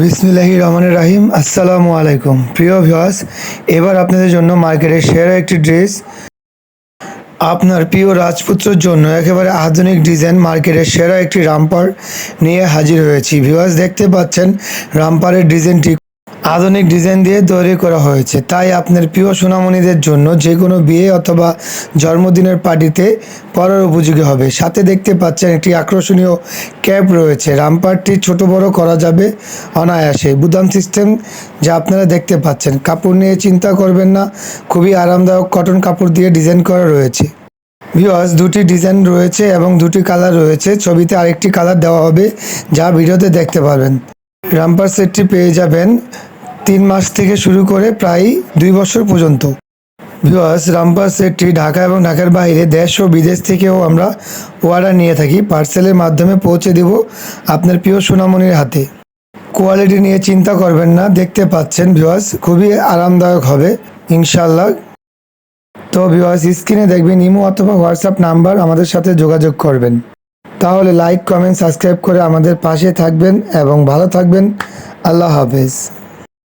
বিসমিল্লাহি রহমানের রাহিম। আসসালামু আলাইকুম। প্রিয় ভিউয়ার্স, এবার আপনাদের জন্য মার্কেটের সেরা একটি ড্রেস আপনার প্রিয় রাজপুত্রর জন্য একেবারে আধুনিক ডিজাইন মার্কেটের সেরা একটি রামপার নিয়ে হাজির হয়েছি। ভিউয়ার্স, দেখতে পাচ্ছেন রামপারের ডিজাইনটি আধুনিক ডিজাইন দিয়ে তৈরি করা হয়েছে। তাই আপনার প্রিয় সোনামণিদের জন্য যে কোনো বিয়ে অথবা জন্মদিনের পার্টিতে পরার উপযোগী হবে। সাথে দেখতে পাচ্ছেন একটি আকর্ষণীয় ক্যাপ রয়েছে। রামপারটি ছোট বড় করা যাবে অনায়াসে। বুদাম সিস্টেম যা আপনারা দেখতে পাচ্ছেন। কাপড় নিয়ে চিন্তা করবেন না। খুবই আরামদায়ক কটন কাপড় দিয়ে ডিজাইন করা রয়েছে। ভিওয়ার্স দুটি ডিজাইন রয়েছে এবং দুটি কালার রয়েছে। ছবিতে আরেকটি কালার দেওয়া হবে যা ভিডিওতে দেখতে পারবেন। রামপার সেটটি পেয়ে যাবেন তিন মাস থেকে শুরু করে প্রায় দুই বছর পর্যন্ত। ভিওয়ার্স রামপার সেটটি ঢাকা এবং ঢাকার বাইরে দেশ ও বিদেশ থেকেও আমরা অর্ডার নিয়ে থাকি। পার্সেলের মাধ্যমে পৌঁছে দেব আপনার প্রিয় সোনামণির হাতে। কোয়ালিটি নিয়ে চিন্তা করবেন না, দেখতে পাচ্ছেন ভিওয়ার্স খুবই আরামদায়ক হবে ইনশাল্লাহ তো ভিওয়ার্স স্ক্রিনে দেখবেন ইমো অথবা হোয়াটসঅ্যাপ নাম্বার, আমাদের সাথে যোগাযোগ করবেন। তাহলে লাইক কমেন্ট সাবস্ক্রাইব করে আমাদের পাশে থাকবেন এবং ভালো থাকবেন। আল্লাহ হাফেজ।